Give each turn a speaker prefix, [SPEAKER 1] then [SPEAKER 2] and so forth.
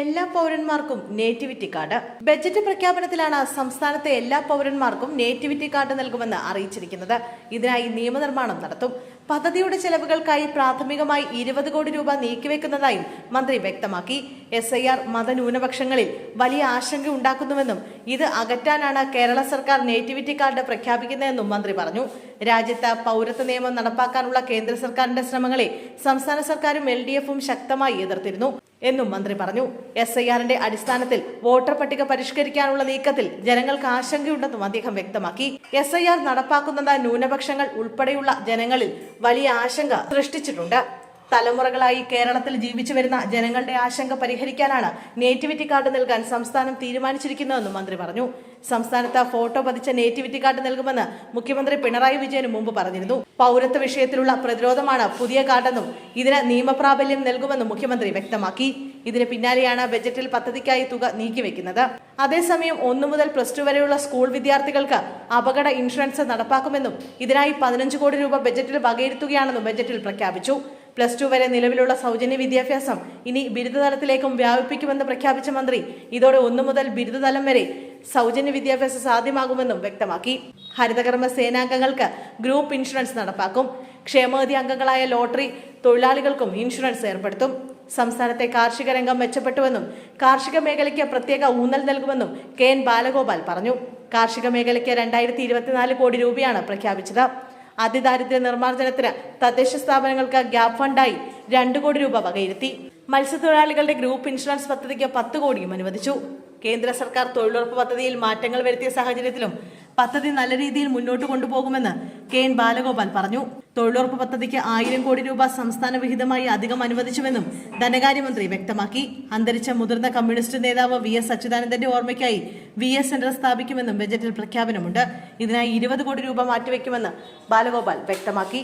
[SPEAKER 1] എല്ലാ പൗരന്മാർക്കും nativity card budget പ്രഖ്യാപനത്തിലാണ് സംസ്ഥാനത്തെ എല്ലാ പൗരന്മാർക്കും നേറ്റിവിറ്റി കാർഡ് നൽകുമെന്ന് അറിയിച്ചിരിക്കുന്നത്. ഇതിനായി നിയമനിർമ്മാണം നടത്തും. പദ്ധതിയുടെ ചെലവുകൾക്കായി പ്രാഥമികമായി ഇരുപത് കോടി രൂപ നീക്കിവെക്കുന്നതായും മന്ത്രി വ്യക്തമാക്കി. എസ് ഐ ആർ മതന്യൂനപക്ഷങ്ങളിൽ വലിയ ആശങ്ക ഉണ്ടാക്കുന്നുവെന്നും ഇത് അകറ്റാനാണ് കേരള സർക്കാർ നേറ്റിവിറ്റി കാർഡ് പ്രഖ്യാപിക്കുന്നതെന്നും മന്ത്രി പറഞ്ഞു. രാജ്യത്ത് പൗരത്വ നിയമം നടപ്പാക്കാനുള്ള കേന്ദ്ര സർക്കാരിന്റെ ശ്രമങ്ങളെ സംസ്ഥാന സർക്കാരും എൽ ഡി എഫും ശക്തമായി എതിർത്തിരുന്നു എന്നും മന്ത്രി പറഞ്ഞു. എസ് ഐ ആറിന്റെ അടിസ്ഥാനത്തിൽ വോട്ടർ പട്ടിക പരിഷ്കരിക്കാനുള്ള നീക്കത്തിൽ ജനങ്ങൾക്ക് ആശങ്കയുണ്ടെന്നും അദ്ദേഹം വ്യക്തമാക്കി. എസ് ഐ ആർ നടപ്പാക്കുന്നത് ന്യൂനപക്ഷങ്ങൾ ഉൾപ്പെടെയുള്ള ജനങ്ങളിൽ വലിയ ആശങ്ക സൃഷ്ടിച്ചിട്ടുണ്ട്. തലമുറകളായി കേരളത്തിൽ ജീവിച്ചു വരുന്ന ജനങ്ങളുടെ ആശങ്ക പരിഹരിക്കാനാണ് നേറ്റിവിറ്റി കാർഡ് നൽകാൻ സംസ്ഥാനം തീരുമാനിച്ചിരിക്കുന്നതെന്നും മന്ത്രി പറഞ്ഞു. സംസ്ഥാനത്ത് ഫോട്ടോ പതിച്ച നേറ്റിവിറ്റി കാർഡ് നൽകുമെന്ന് മുഖ്യമന്ത്രി പിണറായി വിജയന് മുമ്പ് പറഞ്ഞിരുന്നു. പൗരത്വ വിഷയത്തിലുള്ള പ്രതിരോധമാണ് പുതിയ കാർഡെന്നും ഇതിന് നിയമപ്രാബല്യം നൽകുമെന്നും മുഖ്യമന്ത്രി വ്യക്തമാക്കി. ഇതിന് പിന്നാലെയാണ് ബജറ്റിൽ പദ്ധതിക്കായി തുക നീക്കിവെക്കുന്നത്. അതേസമയം ഒന്നു മുതൽ പ്ലസ് ടു വരെയുള്ള സ്കൂൾ വിദ്യാർത്ഥികൾക്ക് അപകട ഇൻഷുറൻസ് നടപ്പാക്കുമെന്നും ഇതിനായി പതിനഞ്ച് കോടി രൂപ ബജറ്റിൽ വകയിരുത്തുകയാണെന്നും ബജറ്റിൽ പ്രഖ്യാപിച്ചു. പ്ലസ് ടു വരെ നിലവിലുള്ള സൗജന്യ വിദ്യാഭ്യാസം ഇനി ബിരുദതലത്തിലേക്കും വ്യാപിപ്പിക്കുമെന്ന് പ്രഖ്യാപിച്ച മന്ത്രി ഇതോടെ ഒന്നു മുതൽ ബിരുദതലം വരെ സൗജന്യ വിദ്യാഭ്യാസം സാധ്യമാകുമെന്നും വ്യക്തമാക്കി. ഹരിതകർമ്മ സേനാംഗങ്ങൾക്ക് ഗ്രൂപ്പ് ഇൻഷുറൻസ് നടപ്പാക്കും. ക്ഷേമനിധി അംഗങ്ങളായ ലോട്ടറി തൊഴിലാളികൾക്കും ഇൻഷുറൻസ് ഏർപ്പെടുത്തും. സംസ്ഥാനത്തെ കാർഷിക രംഗം മെച്ചപ്പെട്ടുവെന്നും കാർഷിക മേഖലയ്ക്ക് പ്രത്യേക ഊന്നൽ നൽകുമെന്നും കെ എൻ ബാലഗോപാൽ പറഞ്ഞു. കാർഷിക മേഖലയ്ക്ക് രണ്ടായിരത്തി ഇരുപത്തിനാല് കോടി രൂപയാണ് പ്രഖ്യാപിച്ചത്. അതിദാരിദ്ര്യ നിർമ്മാർജനത്തിന് തദ്ദേശ സ്ഥാപനങ്ങൾക്ക് ഗ്യാപ് ഫണ്ടായി രണ്ടു കോടി രൂപ വകയിരുത്തി. മത്സ്യത്തൊഴിലാളികളുടെ ഗ്രൂപ്പ് ഇൻഷുറൻസ് പദ്ധതിക്ക് പത്ത് കോടിയും അനുവദിച്ചു. കേന്ദ്ര സർക്കാർ തൊഴിലുറപ്പ് പദ്ധതിയിൽ മാറ്റങ്ങൾ വരുത്തിയ സാഹചര്യത്തിലും പദ്ധതി നല്ല രീതിയിൽ മുന്നോട്ട് കൊണ്ടുപോകുമെന്ന് കെ എൻ ബാലഗോപാൽ പറഞ്ഞു. തൊഴിലുറപ്പ് പദ്ധതിക്ക് ആയിരം കോടി രൂപ സംസ്ഥാന വിഹിതമായി അധികം അനുവദിച്ചുവെന്നും ധനകാര്യമന്ത്രി വ്യക്തമാക്കി. അന്തരിച്ച മുതിർന്ന കമ്മ്യൂണിസ്റ്റ് നേതാവ് വി എസ് അച്യുതാനന്ദന്റെ ഓർമ്മയ്ക്കായി വി എസ് സെന്റർ സ്ഥാപിക്കുമെന്നും ബജറ്റിൽ പ്രഖ്യാപനമുണ്ട്. ഇതിനായി ഇരുപത് കോടി രൂപ മാറ്റിവെക്കുമെന്ന് ബാലഗോപാൽ വ്യക്തമാക്കി.